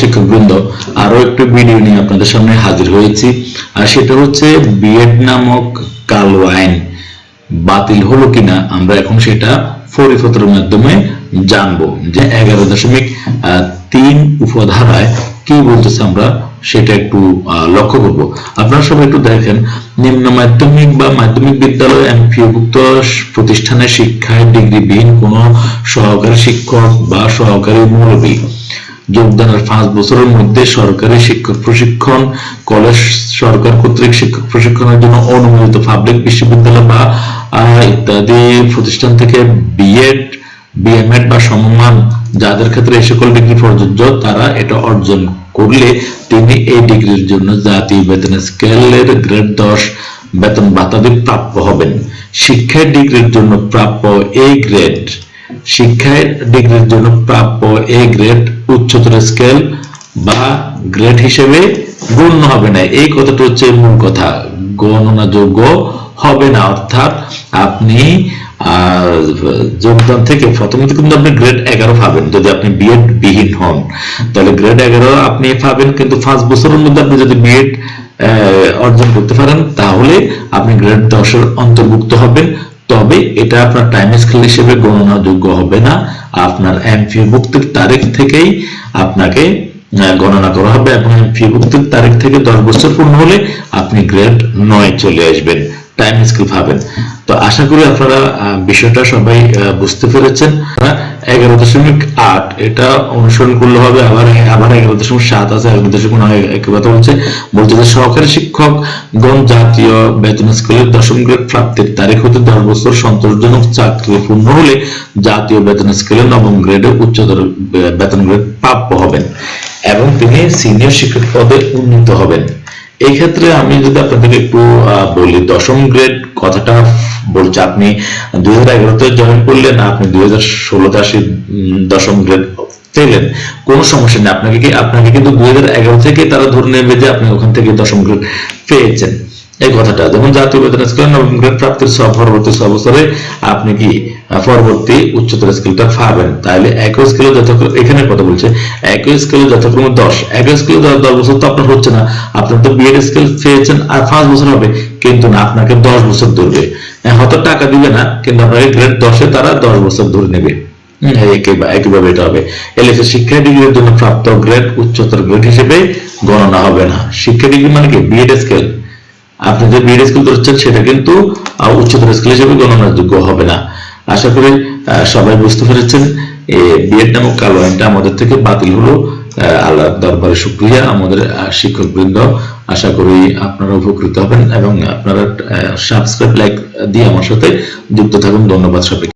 শিক্ষকবৃন্দ আরও একটি ভিডিও নিয়ে আপনাদের সামনে হাজির হয়েছি, আর সেটা হচ্ছে বিএড নামক কালো আইন বাতিল হলো কিনা, আমরা এখন সেটা ফরিফতের মাধ্যমে জানব যে এগারো দশমিক তিন উপধারায় কি বলতেছে আমরা সেটা একটু লক্ষ্য করব। আপনারা সবাই একটু দেখেন, নিম্ন মাধ্যমিক বা মাধ্যমিক বিদ্যালয় এমপিওভুক্ত প্রতিষ্ঠানের শিক্ষায় ডিগ্রিবিহীন কোনো সহকারী শিক্ষক বা সহকারী মুরব্বী যোগদানের পাঁচ বছরের মধ্যে সরকারি শিক্ষক প্রশিক্ষণ, কলেজ সরকার কর্তৃক শিক্ষক প্রশিক্ষণের জন্য অনুমোদিত পাবলিক বিশ্ববিদ্যালয় বা ইত্যাদি প্রতিষ্ঠান থেকে বিএড বিএমএড বা সমমান যাদের ক্ষেত্রে এই সকল ডিগ্রি প্রযোজ্য, তারা এটা অর্জন করলে তিনি এই ডিগ্রির জন্য জাতীয় বেতন স্কেলের গ্রেড দশ বেতন ভাতাদি প্রাপ্য হবেন। শিক্ষার ডিগ্রির জন্য প্রাপ্য এই গ্রেড শিক্ষায় ডিগ্রির জন্য প্রাপ্য এ গ্রেড উচ্চতর স্কেল বা গ্রেড হিসেবে গণ্য হবে না। এই কথাটা হচ্ছে মূল কথা। গণনাযোগ্য হবে না। অর্থাৎ আপনি যোগদান থেকে প্রথমে তো কিন্তু আপনি গ্রেড এগারো পাবেন। যদি আপনি বিএড বিহীন হন, তাহলে গ্রেড এগারো আপনি পাবেন। কিন্তু পাঁচ বছরের মধ্যে আপনি যদি বিএড অর্জন করতে পারেন, তাহলে আপনি গ্রেড দশের অন্তর্ভুক্ত হবেন। তবে এটা আপনার টাইম স্কেল হিসেবে গণনাযোগ্য হবে না। আপনার এমপিও ভুক্তির তারিখ থেকেই আপনাকে গণনা করা হবে এবং এমপিও ভুক্তির তারিখ থেকে দশ বছর পূর্ণ হলে আপনি গ্রেড নয় চলে আসবেন টাইম স্কেল পাবেন তো আশা করি আপনারা বিষয়টা সবাই বুঝতে পেরেছেন। এগারো দশমিক আট, এটা অনুসরণ করলে হবে আবার আবার এগারো দশমিক সাত আছে, এগারো দশমিক নয় একই কথা বলছে। বলছে যে সহকারী শিক্ষক গণ জাতীয় বেতন স্কেলের দশম গ্রেড প্রাপ্তির তারিখ হতে দশ বছর সন্তোষজনক চাকরি পূর্ণ হলে জাতীয় বেতন স্কেলে নবম গ্রেডে উচ্চতর বেতন গ্রেড প্রাপ্য হবেন এবং তিনি সিনিয়র শিক্ষক পদে উন্নীত হবেন। এই ক্ষেত্রে আমি যদি আপনাদেরকে একটু বলি, দশম গ্রেড কথাটা বলছে, আপনি দুই হাজার এগারোতে জয়েন করলেন, আপনি দুই হাজার ষোলোতে আসি দশম গ্রেড পেলেন। কোনো সমস্যা নেই। আপনাকে কি, আপনাকে কিন্তু দুই হাজার এগারো থেকে তারা ধরে নেবে যে আপনি ওখান থেকে দশম গ্রেড পেয়েছেন। এই কথাটা। যেমন জাতীয় বেতন স্কেল নবম গ্রেড প্রাপ্তির সব পরবর্তী ছ বছরে আপনি কি পরবর্তী উচ্চতর স্কেলটা পাবেন? তাহলে একই স্কেলে যথাক্রমে এখানে কথা বলছে একই স্কেলে যথাক্রমে দশ। একই স্কেলে দশ বছর তো আপনার হচ্ছে না। আপনার তো বিএড স্কেল পেয়েছেন আর পাঁচ বছর হবে কিন্তু না আপনাকে দশ বছর ধরবে। হ্যাঁ, হয়তো টাকা দিবে না কিন্তু আপনাকে গ্রেড দশে তারা দশ বছর ধরে নেবে। একই- একইভাবে এটা হবে। এলএসএ শিক্ষা ডিগ্রির জন্য প্রাপ্ত গ্রেড উচ্চতর গ্রেড হিসেবে গণনা হবে না। শিক্ষা ডিগ্রি মানে কি? বিএড স্কেল আপনি যে মিড স্কুল ধরছেন সেটা কিন্তু উচ্চতর স্কুল হিসেবে গণনাযোগ্য হবে না। আশা করি সবাই বুঝতে পেরেছেন বিএড নামক কালো আইনটা আমাদের থেকে বাতিল হলো। আহ, আল্লাহর দরবারে শুক্রিয়া। আমাদের শিক্ষক বৃন্দ আশা করি আপনারা উপকৃত হবেন এবং আপনারা সাবস্ক্রাইব লাইক দিয়ে আমার সাথে যুক্ত থাকুন। ধন্যবাদ সবাইকে।